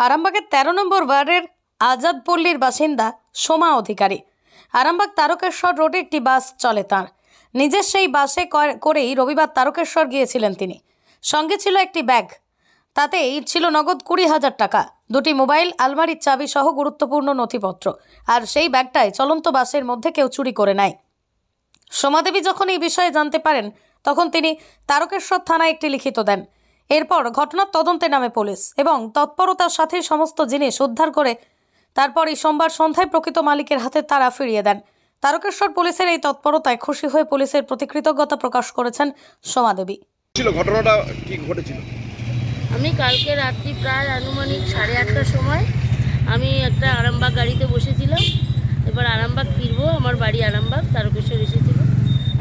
আরামবাগের তেরো নম্বর ওয়ার্ডের আজাদপল্লীর বাসিন্দা সোমা অধিকারী। আরামবাগ তারকেশ্বর রোডে একটি বাস চলে তাঁর। নিজের সেই বাসে কর- করেই রবিবার তারকেশ্বর গিয়েছিলেন তিনি। সঙ্গে ছিল একটি ব্যাগ। তাতেই ছিল নগদ কুড়ি হাজার টাকা, দুটি মোবাইল, আলমারির চাবি সহ গুরুত্বপূর্ণ নথিপত্র। আর সেই ব্যাগটায় চলন্ত বাসের মধ্যে কেউ চুরি করে নেয়। সোমাদেবী যখন এই বিষয়ে জানতে পারেন, তখন তিনি তারকেশ্বর থানায় একটি লিখিত দেন। এরপর ঘটনার তদন্তে নামে পুলিশ এবং তৎপরতার সাথে সমস্ত জিনিস উদ্ধার করে তারপর এই সোমবার সন্ধ্যায় প্রকৃত মালিকের হাতে তারা ফিরিয়ে দেন। তারকেশ্বর পুলিশের এই তৎপরতায় খুশি হয়ে পুলিশের প্রতি কৃতজ্ঞতা প্রকাশ করেছেন সোমাদেবী। ছিল ঘটনাটা কি ঘটেছিল? আমি কালকে রাত্রি প্রায় আনুমানিক সাড়ে আটটার সময় আমি একটা আরামবাগ গাড়িতে বসেছিলাম। এবার আরামবাগ ফিরবো আমার বাড়ি আরামবাগ তারকেশ্বর এসেছিল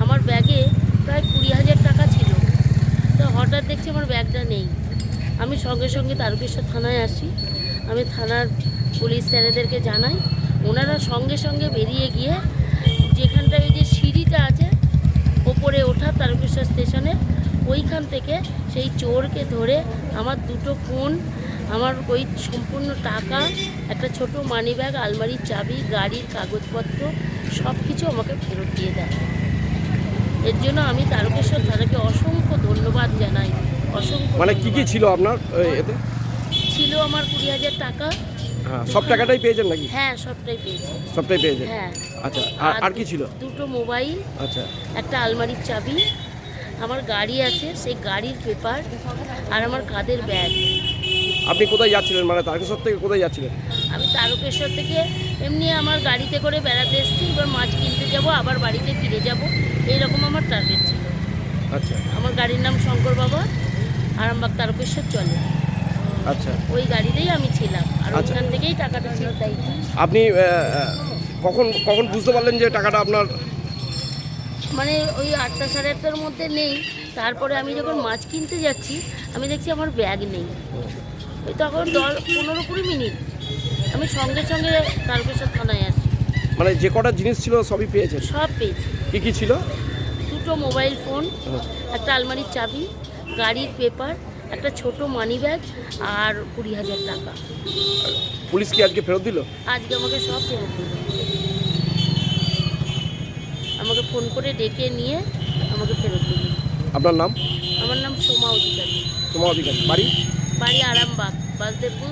আমার ব্যাগে প্রায় কুড়ি হাজার টাকা ছিল তো হঠাৎ দেখছি আমার ব্যাগটা নেই। আমি সঙ্গে সঙ্গে তারকেশ্বর থানায় আসি। আমি থানার পুলিশ স্যারেদেরকে জানাই। ওনারা সঙ্গে সঙ্গে বেরিয়ে গিয়ে যেখানটায় ওই যে সিঁড়িটা আছে, ওপরে ওঠা তারকেশ্বর স্টেশনে, ওইখান থেকে সেই চোরকে ধরে আমার দুটো ফোন আমার ওই সম্পূর্ণ টাকা, একটা ছোট মানি ব্যাগ আলমারির চাবি, গাড়ির কাগজপত্র সব কিছু আমাকে ফেরত দিয়ে দেয়। এর জন্য আমি তারকেশ্বর থানাকে অসংখ্য ধন্যবাদ জানাই। অসংখ্য মানে কি কি ছিল আপনার এতে? ছিল আমার কুড়ি হাজার টাকা। হ্যাঁ সব টাকাটাই পেয়েছেন নাকি? হ্যাঁ সবটাই পেয়েছি। সবটাই পেয়েছেন? হ্যাঁ। আচ্ছা আর আর কি ছিল? দুটো মোবাইল আচ্ছা। একটা আলমারির চাবি আমার গাড়ি আছে সেই গাড়ির পেপার আর আমার কাঁধের ব্যাগ। আপনি কোথায় যাচ্ছিলেন? মানে তারকেশ্বর থেকে কোথায় যাচ্ছিলেন? আমি তারকেশ্বর থেকে এমনি আমার গাড়িতে করে বেড়াতে এসেছি এবার যাব আবার বাড়িতে ফিরে যাব। এইরকম আমার টার্গেট ছিল। আচ্ছা। আমার গাড়ির নাম শঙ্কর বাবা আরামবাগ তারকেশ্বর চলে। আচ্ছা। ওই গাড়িতেই আমি ছিলাম। আর আচ্ছা। ওইখান থেকেই টাকাটা ছিল তাই। আপনি কখন কখন বুঝতে পারলেন যে টাকাটা আপনার? মানে ওই আটটা সাড়ে আটটার মধ্যে নেই। তারপরে আমি যখন মাছ কিনতে যাচ্ছি আমি দেখছি আমার ব্যাগ নেই। ওই তখন দশ পনেরো কুড়ি মিনিট। আমি সঙ্গে সঙ্গে তারকেশ্বর থানায় আসি। মানে যে কটা জিনিস ছিল সবই পেয়েছেন? সব পেয়েছি। কি কি ছিল? দুটো মোবাইল ফোন একটা আলমারির চাবি গাড়ির পেপার একটা ছোট মানি ব্যাগ আর কুড়ি হাজার টাকা। পুলিশ কি আজকে ফেরত দিল? আজকে আমাকে সব ফেরত দিল। আমাকে ফোন করে ডেকে নিয়ে আমাকে ফেরত দিল। আপনার নাম? আমার নাম সোমা অধিকারী। সোমা অধিকারী। বাড়ি? বাড়ি আরামবাগ বাসদেবপুর